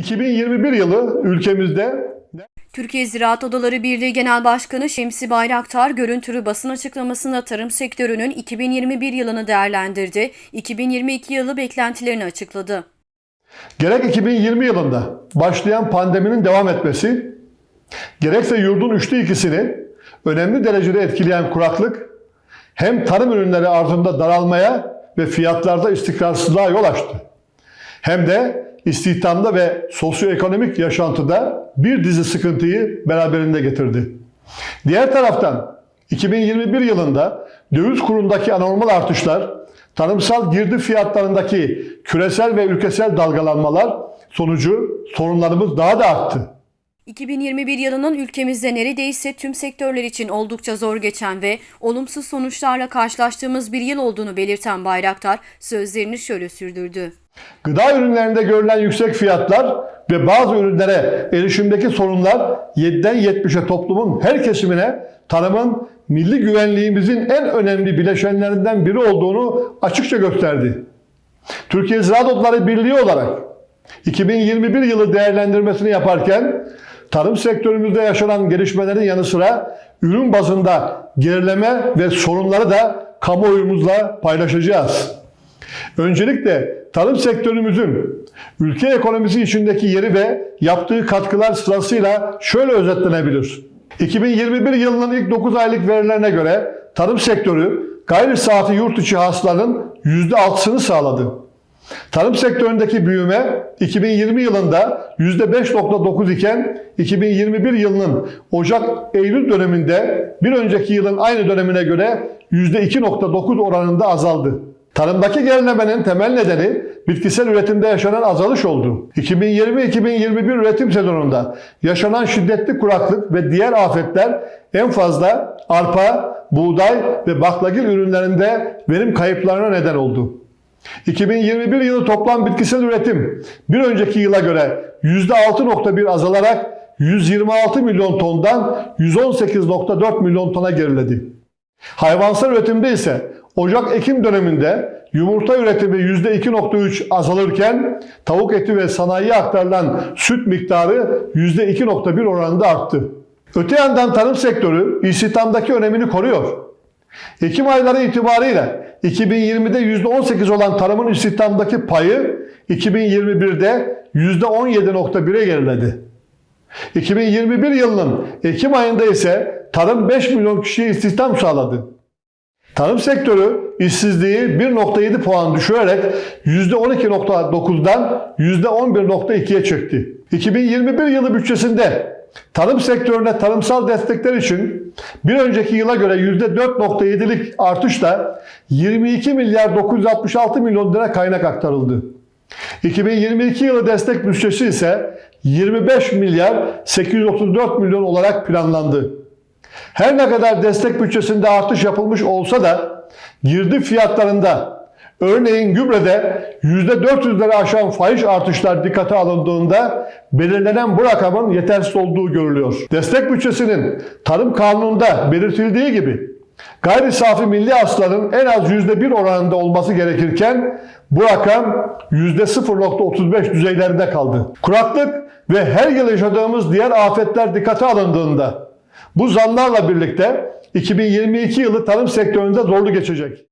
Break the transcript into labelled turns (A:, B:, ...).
A: 2021 yılı ülkemizde
B: Türkiye Ziraat Odaları Birliği Genel Başkanı Şemsi Bayraktar görüntülü basın açıklamasında tarım sektörünün 2021 yılını değerlendirdi, 2022 yılı beklentilerini açıkladı.
A: gerek 2020 yılında başlayan pandeminin devam etmesi, gerekse yurdun üçte ikisini önemli derecede etkileyen kuraklık, hem tarım ürünleri arzında daralmaya ve fiyatlarda istikrarsızlığa yol açtı. Hem de istihdamda ve sosyoekonomik yaşantıda bir dizi sıkıntıyı beraberinde getirdi. Diğer taraftan 2021 yılında döviz kurundaki anormal artışlar, tarımsal girdi fiyatlarındaki küresel ve ülkesel dalgalanmalar sonucu sorunlarımız daha da arttı.
B: 2021 yılının ülkemizde neredeyse tüm sektörler için oldukça zor geçen ve olumsuz sonuçlarla karşılaştığımız bir yıl olduğunu belirten Bayraktar sözlerini şöyle sürdürdü.
A: Gıda ürünlerinde görülen yüksek fiyatlar ve bazı ürünlere erişimdeki sorunlar 7'den 70'e toplumun her kesimine tarımın milli güvenliğimizin en önemli bileşenlerinden biri olduğunu açıkça gösterdi. Türkiye Ziraat Odaları Birliği olarak 2021 yılı değerlendirmesini yaparken tarım sektörümüzde yaşanan gelişmelerin yanı sıra ürün bazında gerileme ve sorunları da kamuoyumuzla paylaşacağız. Öncelikle tarım sektörümüzün ülke ekonomisi içindeki yeri ve yaptığı katkılar sırasıyla şöyle özetlenebilir. 2021 yılının ilk 9 aylık verilerine göre tarım sektörü gayri safi yurt içi hasılanın %6'sını sağladı. Tarım sektöründeki büyüme 2020 yılında %5.9 iken 2021 yılının Ocak-Eylül döneminde bir önceki yılın aynı dönemine göre %2.9 oranında azaldı. Tarımdaki gerilemenin temel nedeni bitkisel üretimde yaşanan azalış oldu. 2020-2021 üretim sezonunda yaşanan şiddetli kuraklık ve diğer afetler en fazla arpa, buğday ve baklagil ürünlerinde verim kayıplarına neden oldu. 2021 yılı toplam bitkisel üretim bir önceki yıla göre %6.1 azalarak 126 milyon tondan 118.4 milyon tona geriledi. Hayvansal üretimde ise Ocak-Ekim döneminde yumurta üretimi %2.3 azalırken tavuk eti ve sanayiye aktarılan süt miktarı %2.1 oranında arttı. Öte yandan tarım sektörü istihdamdaki önemini koruyor. Ekim ayları itibariyle 2020'de %18 olan tarımın istihdamdaki payı 2021'de %17.1'e geriledi. 2021 yılının Ekim ayında ise tarım 5 milyon kişiye istihdam sağladı. Tarım sektörü işsizliği 1.7 puan düşürerek %12.9'dan %11.2'ye çekti. 2021 yılı bütçesinde tarım sektörüne tarımsal destekler için bir önceki yıla göre %4.7'lik artışla 22 milyar 966 milyon lira kaynak aktarıldı. 2022 yılı destek bütçesi ise 25 milyar 834 milyon olarak planlandı. Her ne kadar destek bütçesinde artış yapılmış olsa da girdi fiyatlarında örneğin gübrede %400'leri aşan faiz artışlar dikkate alındığında belirlenen bu rakamın yetersiz olduğu görülüyor. Destek bütçesinin tarım kanununda belirtildiği gibi gayri safi milli hasılanın en az %1 oranında olması gerekirken bu rakam %0.35 düzeylerinde kaldı. Kuraklık ve her yıl yaşadığımız diğer afetler dikkate alındığında bu zamlarla birlikte 2022 yılı tarım sektöründe zorlu geçecek.